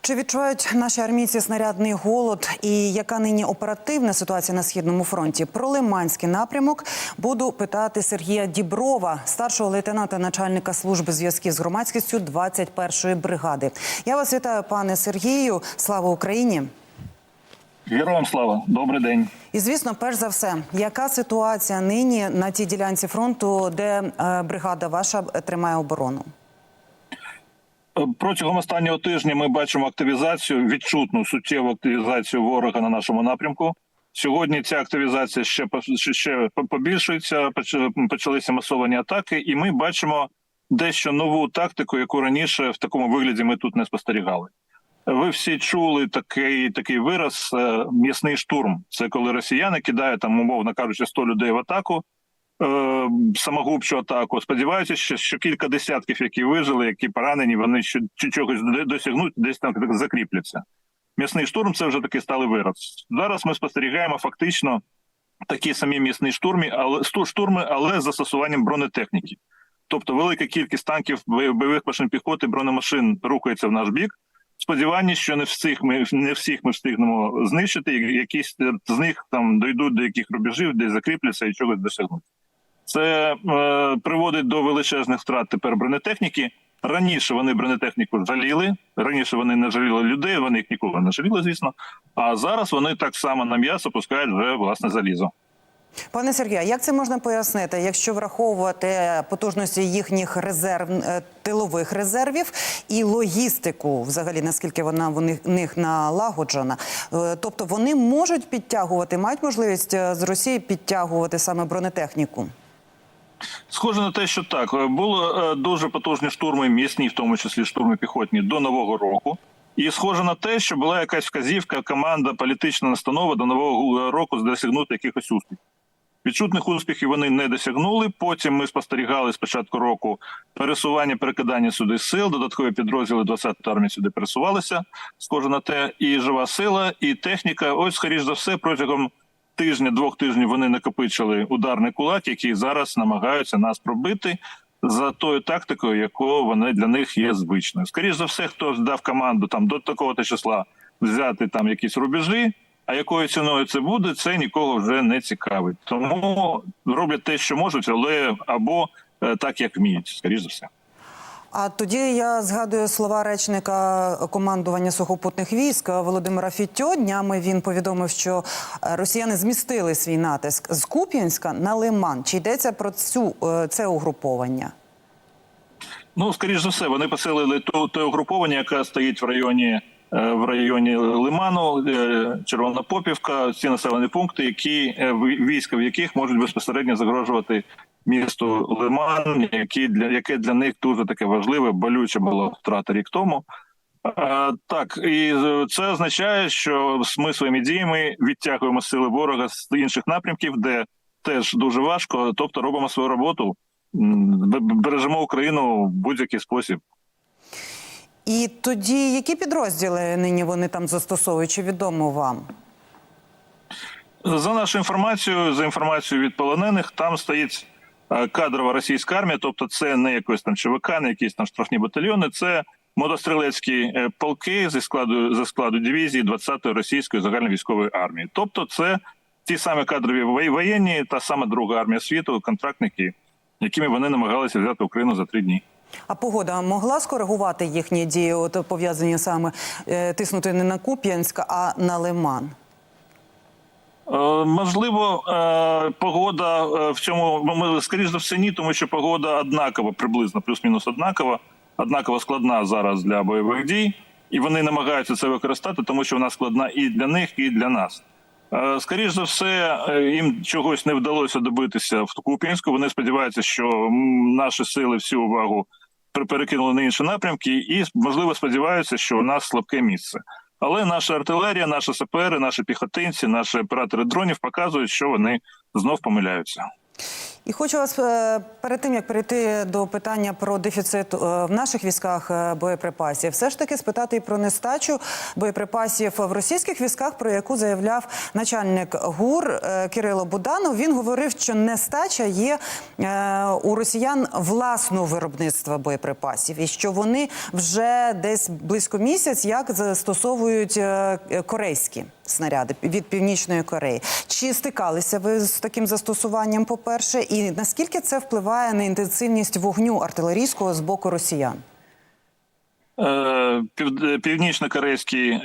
Чи відчувають наші армійці снарядний голод і яка нині оперативна ситуація на східному фронті? Про Лиманський напрямок буду питати Сергія Діброва, старшого лейтенанта начальника служби зв'язків з громадськістю 21-ї бригади. Я вас вітаю, пане Сергію. Слава Україні! Героям слава, добрий день. І звісно, перш за все, яка ситуація нині на тій ділянці фронту, де е, бригада ваша тримає оборону? Протягом останнього тижня ми бачимо активізацію, відчутну суттєву активізацію ворога на нашому напрямку. Сьогодні ця активізація ще ще- побільшується. поч- Почалися масовані атаки, і ми бачимо дещо нову тактику, яку раніше в такому вигляді ми тут не спостерігали. Ви всі чули такий такий вираз е, м'ясний штурм. Це коли росіяни кидають там, умовно кажучи, 100 людей в атаку, самогубчу атаку. Сподіваюся, що, що кілька десятків, які вижили, які поранені, вони ще чогось досягнуть, десь там закріпляться. М'ясний штурм це вже такий сталий вираз. Зараз ми спостерігаємо фактично такі самі м'ясні штурми, але штурми, але з застосуванням бронетехніки. Тобто велика кількість танків, бой- бойових машин піхоти, бронемашин рухається в наш бік. Сподівання, що не всіх ми не всіх ми встигнемо знищити. Якісь з них там дійдуть до яких рубежів, де закріпляться і чогось досягнуть. Це е, приводить до величезних втрат тепер бронетехніки. Раніше вони бронетехніку жаліли. Раніше вони не жаліли людей, вони їх ніколи не жаліли, звісно. А зараз вони так само на м'ясо пускають вже власне залізо. Пане Сергію, як це можна пояснити, якщо враховувати потужності їхніх резерв е, тилових резервів і логістику, взагалі наскільки вона в них, них налагоджена? Е, Тобто вони можуть підтягувати, мають можливість е, з Росії підтягувати саме бронетехніку? Схоже на те, що так Е, було е, дуже потужні штурми, місні, в тому числі штурми піхотні, до нового року. І схоже на те, що була якась вказівка, команда, політична настанова до нового року досягнути якихось успіхів. Відчутних успіхів вони не досягнули. Потім ми спостерігали з початку року пересування, перекидання сюди сил. Додаткові підрозділи 20-ї армії сюди пересувалися. Схоже на те, і жива сила, і техніка. Ось, скоріш за все, протягом тижня, двох тижнів вони накопичили ударний кулак, який зараз намагаються нас пробити за тою тактикою, яку вони для них є звичною. Скоріш за все, хто дав команду там до такого то числа взяти там якісь рубежі. А якою ціною це буде, це нікого вже не цікавить. Тому роблять те, що можуть, але або е, так, як вміють, скоріш за все. А тоді я згадую слова речника командування сухопутних військ Володимира Фіттьо. Днями він повідомив, що е, росіяни змістили свій натиск з Куп'янська на Лиман. Чи йдеться про цю е, це угруповання? Ну, скоріш за все, вони посилили ту те угруповання, яке стоїть в районі е, в районі Лиману, Червонопопівка, ці населені пункти, які війська в яких можуть безпосередньо загрожувати місту Лиман, які для яке для них дуже таке важливе, болюче було втрата рік тому. Е, Так, і е, це означає, що ми своїми діями відтягуємо сили ворога з інших напрямків, де теж дуже важко, тобто робимо свою роботу, бережемо Україну в будь-який спосіб. І тоді які підрозділи нині вони там застосовують? Чи відомо вам? За нашою інформацією, за інформацією від полонених, там стоїть кадрова російська армія, тобто це не якось там ЧВК, не якісь там штрафні батальйони, це мотострілецькі е, полки зі складу зі складу дивізії 20-ї російської загальновійськової армії. Тобто, це ті самі кадрові воєнні, та сама друга армія світу, контрактники, якими вони намагалися взяти Україну за три дні. А погода могла скоригувати їхні дії, от пов'язані саме е, тиснути не на Куп'янськ, а на Лиман? Е, Можливо, е, погода е, в цьому ну, ми, скоріш за все ні, тому що погода однакова, приблизно плюс-мінус однакова, однаково складна зараз для бойових дій, і вони намагаються це використати, тому що вона складна і для них, і для нас. Е, Скоріш за все, їм чогось не вдалося добитися в Куп'янську. Вони сподіваються, що наші сили всю увагу перекинули на інші напрямки, і можливо сподіваються, що у нас слабке місце. Але наша артилерія, наші сапери, наші піхотинці, наші оператори дронів показують, що вони знов помиляються. І хочу вас е, перед тим як перейти до питання про дефіцит е, в наших військах е, боєприпасів, все ж таки спитати і про нестачу боєприпасів в російських військах, про яку заявляв начальник ГУР Кирило Буданов. Він говорив, що нестача є у росіян власного виробництва боєприпасів, і що вони вже десь близько місяць як застосовують корейські снаряди від північної Кореї. Чи стикалися ви з таким застосуванням? По перше, і наскільки це впливає на інтенсивність вогню артилерійського з боку росіян? Е, Північно-корейські е,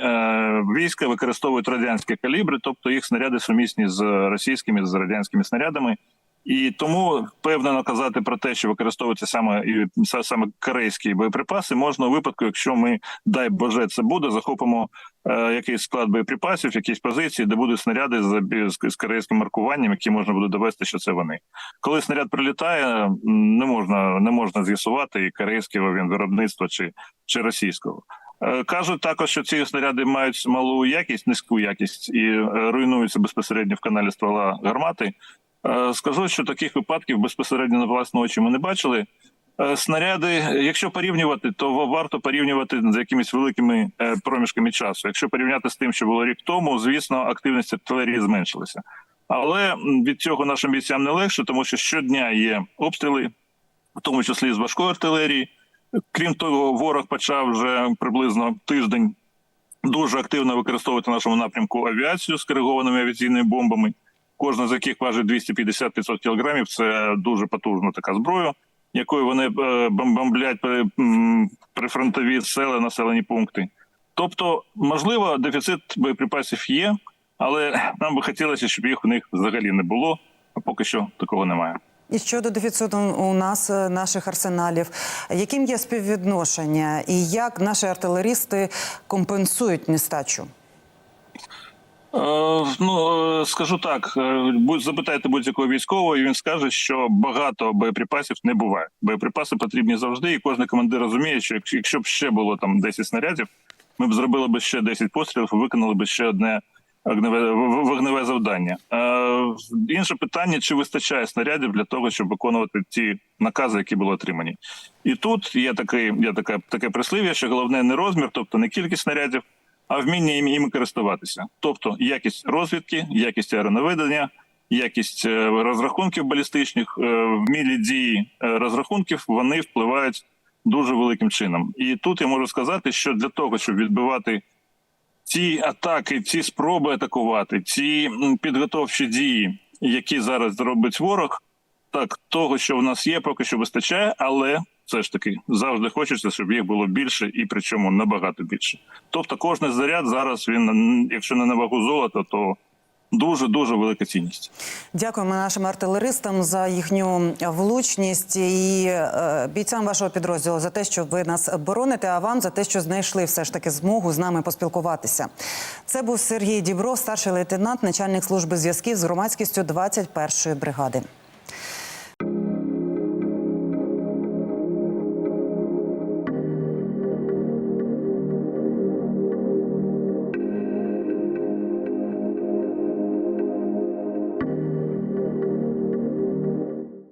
війська використовують радянські калібри, тобто їх снаряди сумісні з російськими з радянськими снарядами. І тому впевнено казати про те, що використовуються саме і саме корейські боєприпаси, можна у випадку, якщо ми дай Боже це буде, захопимо е, якийсь склад боєприпасів, якісь позиції, де будуть снаряди з, з, з корейським маркуванням, які можна буде довести, що це вони. Коли снаряд прилітає, не можна не можна з'ясувати і корейського він виробництва чи, чи російського. Е, Кажуть також, що ці снаряди мають малу якість, низьку якість і е, руйнуються безпосередньо в каналі ствола гармати. Е, Скажу, що таких випадків безпосередньо на власні очі ми не бачили. Е, Снаряди, якщо порівнювати, то варто порівнювати з якимись великими е, проміжками часу. Якщо порівняти з тим, що було рік тому, звісно, активність артилерії зменшилася. Але від цього нашим бійцям не легше, тому що щодня є обстріли, в тому числі з важкої артилерії. Крім того, ворог почав вже приблизно тиждень дуже активно використовувати в нашому напрямку авіацію з коригованими авіаційними бомбами. Кожна з яких важить 250-500 кілограмів. Це дуже потужна така зброя, якою вони е, бом- бомблять прифронтові села, населені пункти. Тобто, можливо, дефіцит боєприпасів є, але нам би хотілося, щоб їх у них взагалі не було. А поки що такого немає. І щодо дефіциту у нас е, наших арсеналів, яким є співвідношення, і як наші артилерісти компенсують нестачу? Е, ну е, скажу так: е, будь запитайте будь-якого військового, і він скаже, що багато боєприпасів не буває. Боєприпаси потрібні завжди, і кожен командир розуміє, що якщо- б ще було там 10 снарядів, ми б зробили б ще 10 пострілів виконали б ще одне огневе вогневе завдання. Е, інше питання: чи вистачає снарядів для того, щоб виконувати ті накази, які були отримані. І тут є такий, є таке, таке прислів'я, що головне не розмір, тобто не кількість снарядів, а вміння їм- користуватися. Тобто якість розвідки, якість аеронаведення, якість е, розрахунків балістичних, е, вмілі дії е, розрахунків вони впливають дуже великим чином. І тут я можу сказати, що для того, щоб відбивати ці атаки, ці спроби атакувати, ці підготовчі дії, які зараз робить ворог, так того, що в нас є, поки що вистачає, але все ж таки завжди хочеться, щоб їх було більше і причому набагато більше. Тобто, кожен заряд зараз він, якщо не на вагу золота, то дуже дуже велика цінність. Дякуємо нашим артилеристам за їхню влучність і е, бійцям вашого підрозділу за те, що ви нас бороните. А вам за те, що знайшли все ж таки змогу з нами поспілкуватися. Це був Сергій Дібров, старший лейтенант, начальник служби зв'язків з громадськістю 21-ї бригади.